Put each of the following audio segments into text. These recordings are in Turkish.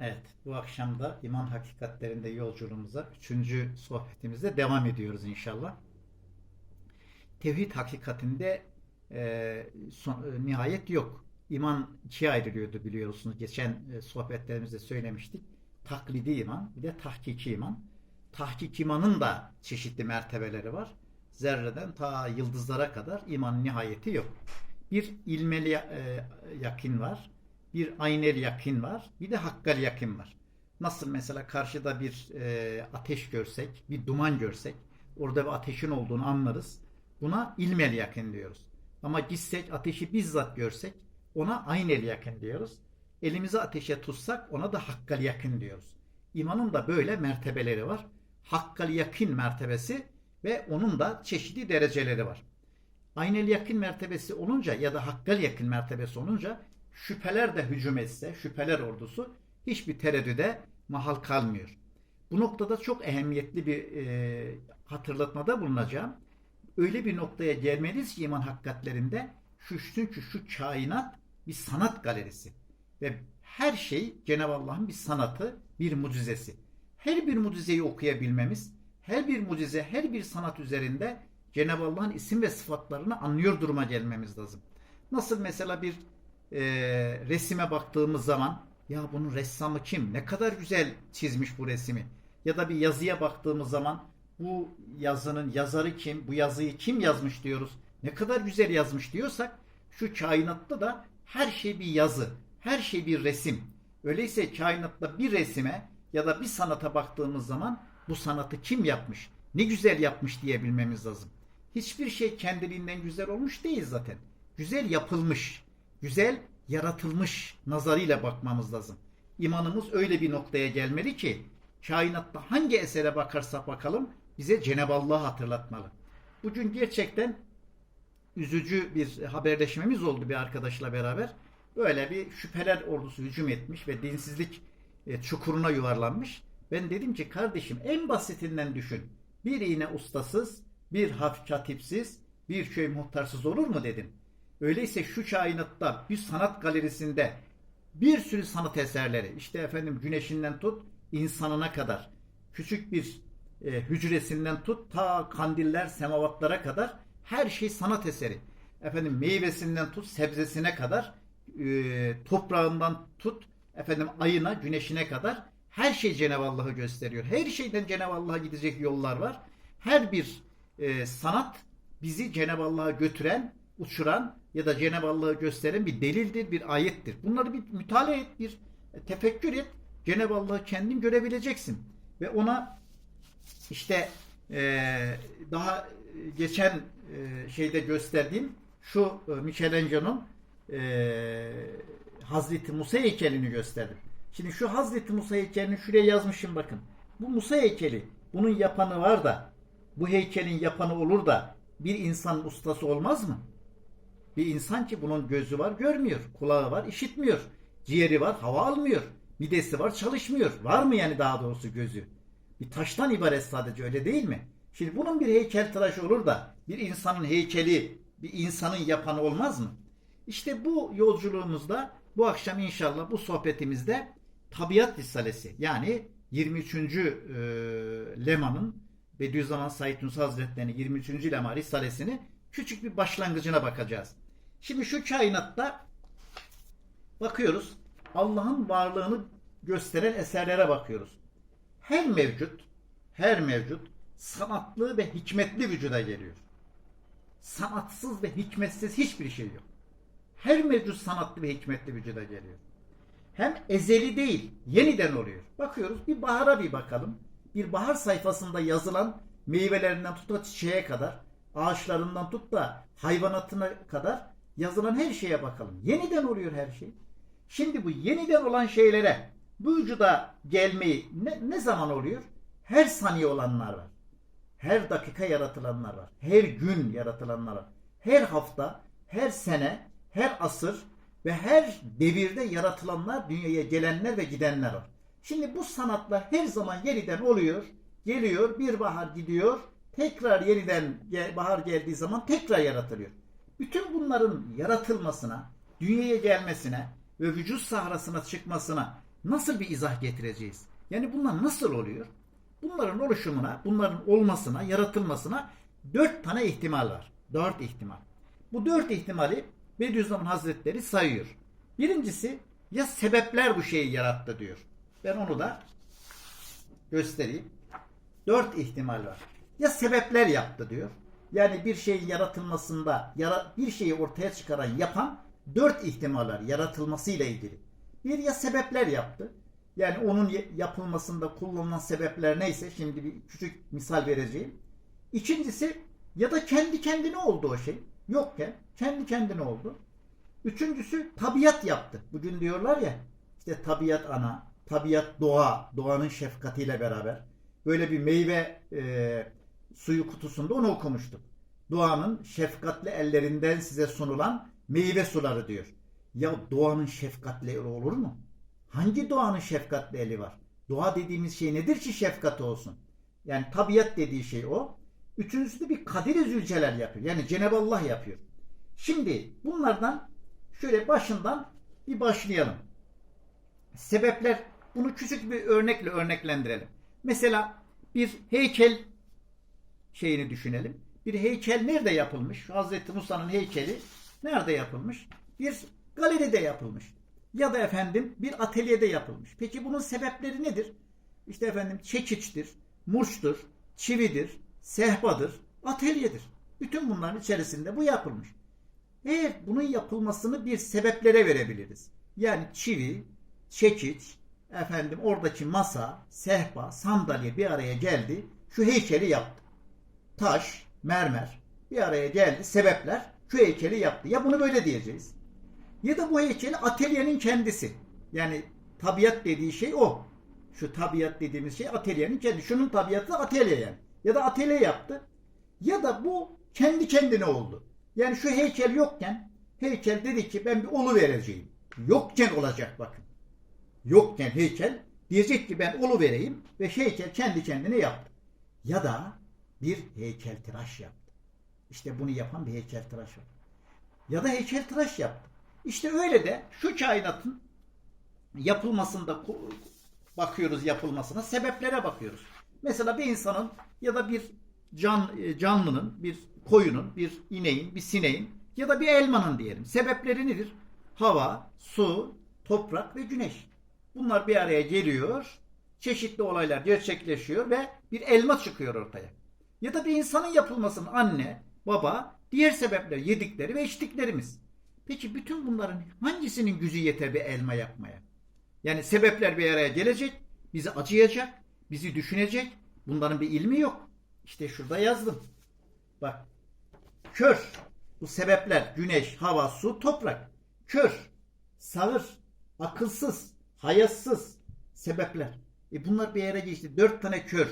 Evet, bu akşam da iman hakikatlerinde yolculuğumuza üçüncü sohbetimizde devam ediyoruz inşallah. Tevhid hakikatinde e, son- e, nihayet yok. İman ikiye ayrılıyordu biliyorsunuz. Geçen e, sohbetlerimizde söylemiştik. Taklidi iman, bir de tahkiki iman. Tahkik imanın da çeşitli mertebeleri var. Zerreden ta yıldızlara kadar imanın nihayeti yok. Bir ilmeli e, yakin var bir aynel yakin var, bir de hakkal yakin var. Nasıl mesela karşıda bir e, ateş görsek, bir duman görsek, orada bir ateşin olduğunu anlarız. Buna ilmel yakin diyoruz. Ama gitsek ateşi bizzat görsek, ona aynel yakin diyoruz. Elimizi ateşe tutsak ona da hakkal yakin diyoruz. İmanın da böyle mertebeleri var. Hakkal yakin mertebesi ve onun da çeşitli dereceleri var. Aynel yakın mertebesi olunca ya da hakkal yakın mertebesi olunca şüpheler de hücum etse, şüpheler ordusu hiçbir tereddüde mahal kalmıyor. Bu noktada çok ehemmiyetli bir e, hatırlatmada bulunacağım. Öyle bir noktaya gelmeliyiz ki iman hakikatlerinde şu çünkü şu kainat bir sanat galerisi ve her şey Cenab-ı Allah'ın bir sanatı, bir mucizesi. Her bir mucizeyi okuyabilmemiz, her bir mucize, her bir sanat üzerinde Cenab-ı Allah'ın isim ve sıfatlarını anlıyor duruma gelmemiz lazım. Nasıl mesela bir e, resime baktığımız zaman ya bunun ressamı kim? Ne kadar güzel çizmiş bu resmi. Ya da bir yazıya baktığımız zaman bu yazının yazarı kim? Bu yazıyı kim yazmış diyoruz. Ne kadar güzel yazmış diyorsak şu kainatta da her şey bir yazı, her şey bir resim. Öyleyse kainatta bir resime ya da bir sanata baktığımız zaman bu sanatı kim yapmış? Ne güzel yapmış diyebilmemiz lazım. Hiçbir şey kendiliğinden güzel olmuş değil zaten. Güzel yapılmış, güzel yaratılmış nazarıyla bakmamız lazım. İmanımız öyle bir noktaya gelmeli ki kainatta hangi esere bakarsak bakalım bize Cenab-ı Allah'ı hatırlatmalı. Bugün gerçekten üzücü bir haberleşmemiz oldu bir arkadaşla beraber. Böyle bir şüpheler ordusu hücum etmiş ve dinsizlik e, çukuruna yuvarlanmış. Ben dedim ki kardeşim en basitinden düşün. Bir iğne ustasız, bir hafif katipsiz, bir köy muhtarsız olur mu dedim. Öyleyse şu kainatta bir sanat galerisinde bir sürü sanat eserleri işte efendim güneşinden tut insanına kadar küçük bir e, hücresinden tut ta kandiller semavatlara kadar her şey sanat eseri. Efendim meyvesinden tut sebzesine kadar e, toprağından tut efendim ayına güneşine kadar her şey Cenab-ı Allah'ı gösteriyor. Her şeyden Cenab-ı Allah'a gidecek yollar var. Her bir e, sanat bizi Cenab-ı Allah'a götüren, uçuran ya da Cenab-ı Allah'ı gösteren bir delildir, bir ayettir. Bunları bir mütalaa et, bir tefekkür et. Cenab-ı Allah'ı kendin görebileceksin. Ve ona işte e, daha geçen e, şeyde gösterdiğim şu e, Michelangelo'nun e, Hazreti Musa heykelini gösterdim. Şimdi şu Hazreti Musa heykelini şuraya yazmışım bakın. Bu Musa heykeli bunun yapanı var da bu heykelin yapanı olur da bir insan ustası olmaz mı? Bir insan ki bunun gözü var görmüyor, kulağı var işitmiyor, ciğeri var hava almıyor, midesi var çalışmıyor. Var mı yani daha doğrusu gözü? Bir taştan ibaret sadece öyle değil mi? Şimdi bunun bir heykel tıraşı olur da bir insanın heykeli bir insanın yapanı olmaz mı? İşte bu yolculuğumuzda bu akşam inşallah bu sohbetimizde Tabiat Risalesi yani 23. e, lemanın Bediüzzaman Said Nursi Hazretleri'nin 23. lema Risalesini küçük bir başlangıcına bakacağız. Şimdi şu kainatta bakıyoruz. Allah'ın varlığını gösteren eserlere bakıyoruz. Her mevcut, her mevcut sanatlı ve hikmetli vücuda geliyor. Sanatsız ve hikmetsiz hiçbir şey yok. Her mevcut sanatlı ve hikmetli vücuda geliyor. Hem ezeli değil, yeniden oluyor. Bakıyoruz bir bahara bir bakalım. Bir bahar sayfasında yazılan meyvelerinden tut da çiçeğe kadar, ağaçlarından tut da hayvanatına kadar yazılan her şeye bakalım. Yeniden oluyor her şey. Şimdi bu yeniden olan şeylere bu vücuda gelmeyi ne, ne zaman oluyor? Her saniye olanlar var. Her dakika yaratılanlar var. Her gün yaratılanlar var. Her hafta, her sene, her asır ve her devirde yaratılanlar, dünyaya gelenler ve gidenler var. Şimdi bu sanatlar her zaman yeniden oluyor, geliyor, bir bahar gidiyor, tekrar yeniden bahar geldiği zaman tekrar yaratılıyor. Bütün bunların yaratılmasına, dünyaya gelmesine ve vücut sahrasına çıkmasına nasıl bir izah getireceğiz? Yani bunlar nasıl oluyor? Bunların oluşumuna, bunların olmasına, yaratılmasına dört tane ihtimal var. Dört ihtimal. Bu dört ihtimali Bediüzzaman Hazretleri sayıyor. Birincisi ya sebepler bu şeyi yarattı diyor. Ben onu da göstereyim. Dört ihtimal var. Ya sebepler yaptı diyor. Yani bir şeyin yaratılmasında yara- bir şeyi ortaya çıkaran yapan dört ihtimal var yaratılmasıyla ilgili. Bir ya sebepler yaptı. Yani onun yapılmasında kullanılan sebepler neyse şimdi bir küçük misal vereceğim. İkincisi ya da kendi kendine oldu o şey. Yokken kendi kendine oldu. Üçüncüsü tabiat yaptı. Bugün diyorlar ya işte tabiat ana, tabiat doğa, doğanın şefkatiyle beraber. Böyle bir meyve e, suyu kutusunda onu okumuştuk. Doğanın şefkatli ellerinden size sunulan meyve suları diyor. Ya doğanın şefkatli eli olur mu? Hangi doğanın şefkatli eli var? Doğa dediğimiz şey nedir ki şefkat olsun? Yani tabiat dediği şey o. Üçüncüsü de bir kadir-i zülcelal yapıyor. Yani Cenab-ı Allah yapıyor. Şimdi bunlardan şöyle başından bir başlayalım. Sebepler bunu küçük bir örnekle örneklendirelim. Mesela bir heykel şeyini düşünelim. Bir heykel nerede yapılmış? Hazreti Musa'nın heykeli nerede yapılmış? Bir galeride yapılmış. Ya da efendim bir atölyede yapılmış. Peki bunun sebepleri nedir? İşte efendim çekiçtir, murçtur, çividir, sehpadır, atölyedir. Bütün bunların içerisinde bu yapılmış. Eğer bunun yapılmasını bir sebeplere verebiliriz. Yani çivi, çekiç, efendim oradaki masa, sehpa, sandalye bir araya geldi. Şu heykeli yaptı. Taş, mermer bir araya geldi. Sebepler şu heykeli yaptı. Ya bunu böyle diyeceğiz. Ya da bu heykeli atölyenin kendisi. Yani tabiat dediği şey o. Şu tabiat dediğimiz şey atölyenin kendi. Şunun tabiatı atölye yani. Ya da atölye yaptı. Ya da bu kendi kendine oldu. Yani şu heykel yokken heykel dedi ki ben bir olu vereceğim. Yokken olacak bakın. Yokken heykel diyecek ki ben olu vereyim ve heykel kendi kendine yaptı. Ya da bir heykeltıraş yaptı. İşte bunu yapan bir heykeltıraş var. Ya da heykeltıraş yaptı. İşte öyle de şu kainatın yapılmasında bakıyoruz yapılmasına, sebeplere bakıyoruz. Mesela bir insanın ya da bir can e, canlının, bir koyunun, bir ineğin, bir sineğin ya da bir elmanın diyelim. Sebepleri nedir? Hava, su, toprak ve güneş. Bunlar bir araya geliyor. Çeşitli olaylar gerçekleşiyor ve bir elma çıkıyor ortaya. Ya da bir insanın yapılmasının anne, baba, diğer sebepler yedikleri ve içtiklerimiz. Peki bütün bunların hangisinin gücü yeter bir elma yapmaya? Yani sebepler bir araya gelecek, bizi acıyacak, bizi düşünecek. Bunların bir ilmi yok. İşte şurada yazdım. Bak. Kör. Bu sebepler güneş, hava, su, toprak. Kör, sağır, akılsız, hayatsız sebepler. E bunlar bir araya geçti. Dört tane kör,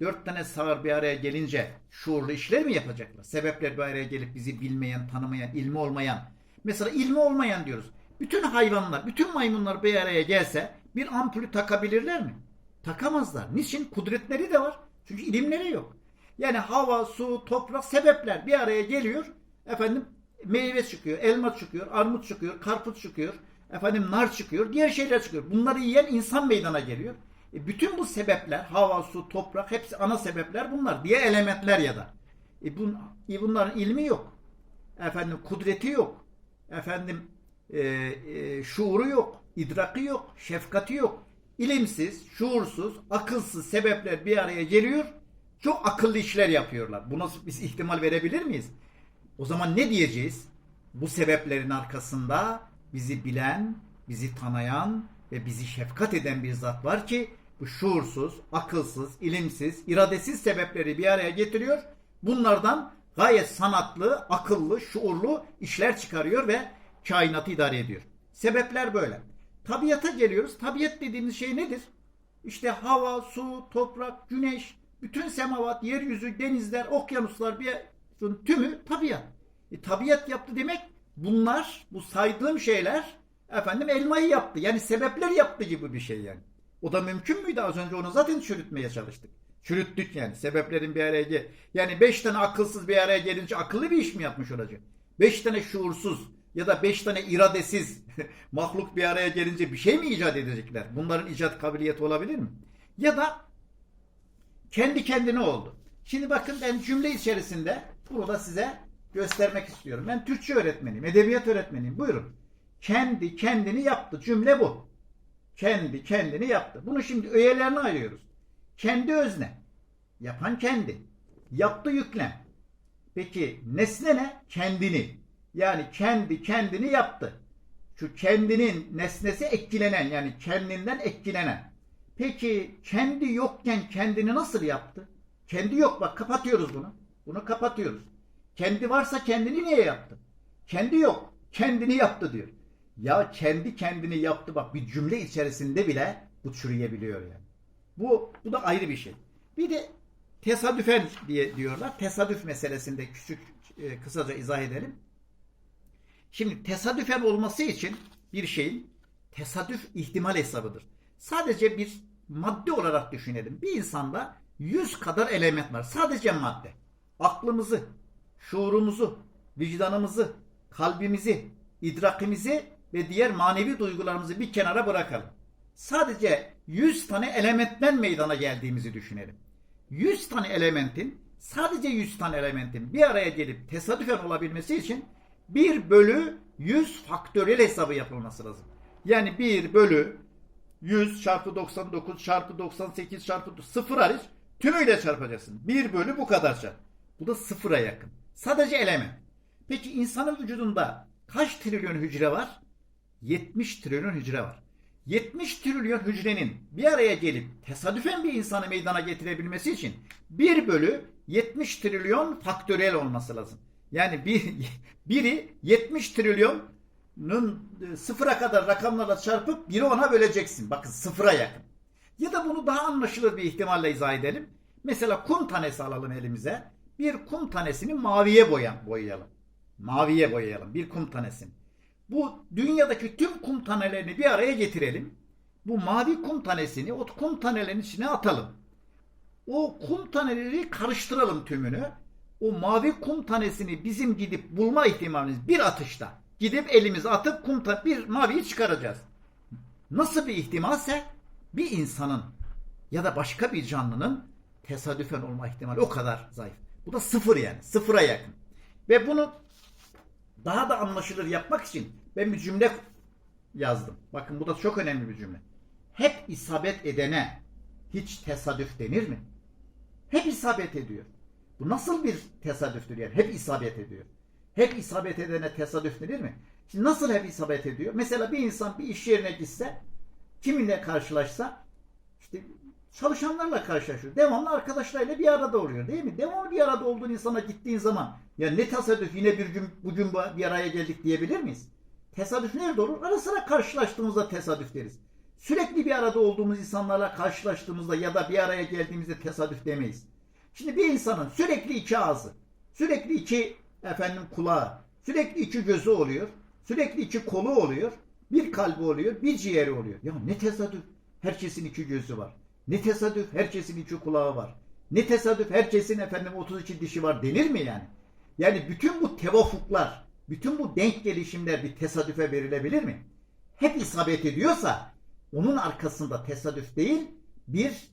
dört tane sağır bir araya gelince şuurlu işler mi yapacaklar? Sebepler bir araya gelip bizi bilmeyen, tanımayan, ilmi olmayan. Mesela ilmi olmayan diyoruz. Bütün hayvanlar, bütün maymunlar bir araya gelse bir ampulü takabilirler mi? Takamazlar. Niçin? Kudretleri de var. Çünkü ilimleri yok. Yani hava, su, toprak sebepler bir araya geliyor. Efendim meyve çıkıyor, elma çıkıyor, armut çıkıyor, karpuz çıkıyor. Efendim nar çıkıyor, diğer şeyler çıkıyor. Bunları yiyen insan meydana geliyor. E bütün bu sebepler, hava, su, toprak hepsi ana sebepler bunlar. Diğer elementler ya da. E bun, e bunların ilmi yok. Efendim kudreti yok. Efendim e, e, şuuru yok, idraki yok, şefkati yok. İlimsiz, şuursuz, akılsız sebepler bir araya geliyor. Çok akıllı işler yapıyorlar. Buna biz ihtimal verebilir miyiz? O zaman ne diyeceğiz? Bu sebeplerin arkasında bizi bilen, bizi tanıyan ve bizi şefkat eden bir zat var ki bu şuursuz, akılsız, ilimsiz, iradesiz sebepleri bir araya getiriyor. Bunlardan gayet sanatlı, akıllı, şuurlu işler çıkarıyor ve kainatı idare ediyor. Sebepler böyle. Tabiata geliyoruz. Tabiat dediğimiz şey nedir? İşte hava, su, toprak, güneş, bütün semavat, yeryüzü, denizler, okyanuslar bir tümü tabiat. E, tabiat yaptı demek bunlar, bu saydığım şeyler efendim elmayı yaptı. Yani sebepler yaptı gibi bir şey yani. O da mümkün müydü? Az önce onu zaten çürütmeye çalıştık. Çürüttük yani. Sebeplerin bir araya gel. Yani beş tane akılsız bir araya gelince akıllı bir iş mi yapmış olacak? Beş tane şuursuz ya da beş tane iradesiz mahluk bir araya gelince bir şey mi icat edecekler? Bunların icat kabiliyeti olabilir mi? Ya da kendi kendine oldu. Şimdi bakın ben cümle içerisinde burada size göstermek istiyorum. Ben Türkçe öğretmeniyim, edebiyat öğretmeniyim. Buyurun. Kendi kendini yaptı. Cümle bu. Kendi kendini yaptı. Bunu şimdi öğelerine ayırıyoruz. Kendi özne. Yapan kendi. Yaptı yüklem. Peki nesne ne? Kendini. Yani kendi kendini yaptı. Şu kendinin nesnesi etkilenen yani kendinden etkilenen. Peki kendi yokken kendini nasıl yaptı? Kendi yok bak kapatıyoruz bunu. Bunu kapatıyoruz. Kendi varsa kendini niye yaptı? Kendi yok. Kendini yaptı diyor. Ya kendi kendini yaptı bak bir cümle içerisinde bile bu çürüyebiliyor yani. Bu, bu da ayrı bir şey. Bir de tesadüfen diye diyorlar. Tesadüf meselesinde küçük e, kısaca izah edelim. Şimdi tesadüfen olması için bir şeyin tesadüf ihtimal hesabıdır. Sadece bir madde olarak düşünelim. Bir insanda 100 kadar element var. Sadece madde. Aklımızı, şuurumuzu, vicdanımızı, kalbimizi, idrakimizi ve diğer manevi duygularımızı bir kenara bırakalım. Sadece 100 tane elementten meydana geldiğimizi düşünelim. 100 tane elementin sadece 100 tane elementin bir araya gelip tesadüfen olabilmesi için 1 bölü 100 faktöriyel hesabı yapılması lazım. Yani 1 bölü 100 çarpı 99 çarpı 98 çarpı 0 hariç tümüyle çarpacaksın. 1 bölü bu kadar çarp. Bu da sıfıra yakın. Sadece element. Peki insanın vücudunda kaç trilyon hücre var? 70 trilyon hücre var. 70 trilyon hücrenin bir araya gelip tesadüfen bir insanı meydana getirebilmesi için 1 bölü 70 trilyon faktöriyel olması lazım. Yani bir, biri 70 trilyonun e, sıfıra kadar rakamlarla çarpıp biri ona böleceksin. Bakın sıfıra yakın. Ya da bunu daha anlaşılır bir ihtimalle izah edelim. Mesela kum tanesi alalım elimize. Bir kum tanesini maviye boyan, boyayalım. Maviye boyayalım bir kum tanesini. Bu dünyadaki tüm kum tanelerini bir araya getirelim. Bu mavi kum tanesini o kum tanelerinin içine atalım. O kum taneleri karıştıralım tümünü. O mavi kum tanesini bizim gidip bulma ihtimalimiz bir atışta. Gidip elimize atıp kum ta- bir maviyi çıkaracağız. Nasıl bir ihtimalse bir insanın ya da başka bir canlının tesadüfen olma ihtimali o kadar zayıf. Bu da sıfır yani. Sıfıra yakın. Ve bunu daha da anlaşılır yapmak için ben bir cümle yazdım. Bakın bu da çok önemli bir cümle. Hep isabet edene hiç tesadüf denir mi? Hep isabet ediyor. Bu nasıl bir tesadüftür yani? Hep isabet ediyor. Hep isabet edene tesadüf denir mi? Şimdi nasıl hep isabet ediyor? Mesela bir insan bir iş yerine gitse, kiminle karşılaşsa, işte çalışanlarla karşılaşıyor. Devamlı arkadaşlarıyla bir arada oluyor değil mi? Devamlı bir arada olduğun insana gittiğin zaman ya ne tesadüf yine bir gün bugün bir araya geldik diyebilir miyiz? Tesadüf nerede olur? Ara sıra karşılaştığımızda tesadüf deriz. Sürekli bir arada olduğumuz insanlarla karşılaştığımızda ya da bir araya geldiğimizde tesadüf demeyiz. Şimdi bir insanın sürekli iki ağzı, sürekli iki efendim kulağı, sürekli iki gözü oluyor, sürekli iki kolu oluyor, bir kalbi oluyor, bir ciğeri oluyor. Ya ne tesadüf herkesin iki gözü var. Ne tesadüf herkesin iki kulağı var. Ne tesadüf herkesin efendim 32 dişi var denir mi yani? Yani bütün bu tevafuklar, bütün bu denk gelişimler bir tesadüfe verilebilir mi? Hep isabet ediyorsa onun arkasında tesadüf değil bir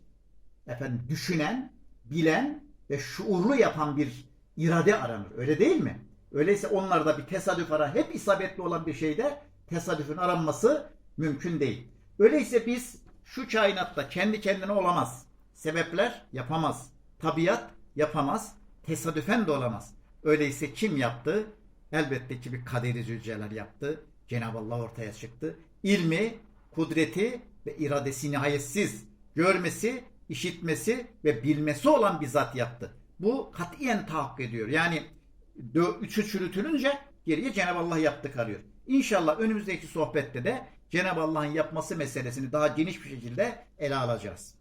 efendim düşünen, bilen ve şuurlu yapan bir irade aranır. Öyle değil mi? Öyleyse onlarda bir tesadüf arar. Hep isabetli olan bir şeyde tesadüfün aranması mümkün değil. Öyleyse biz şu kainatta kendi kendine olamaz. Sebepler yapamaz. Tabiat yapamaz. Tesadüfen de olamaz. Öyleyse kim yaptı? Elbette ki bir kaderi zülceler yaptı. Cenab-ı Allah ortaya çıktı. İlmi, kudreti ve iradesi nihayetsiz. Görmesi, işitmesi ve bilmesi olan bir zat yaptı. Bu katiyen tahakkuk ediyor. Yani üçü çürütülünce geriye Cenab-ı Allah yaptı kalıyor. İnşallah önümüzdeki sohbette de Cenab-ı Allah'ın yapması meselesini daha geniş bir şekilde ele alacağız.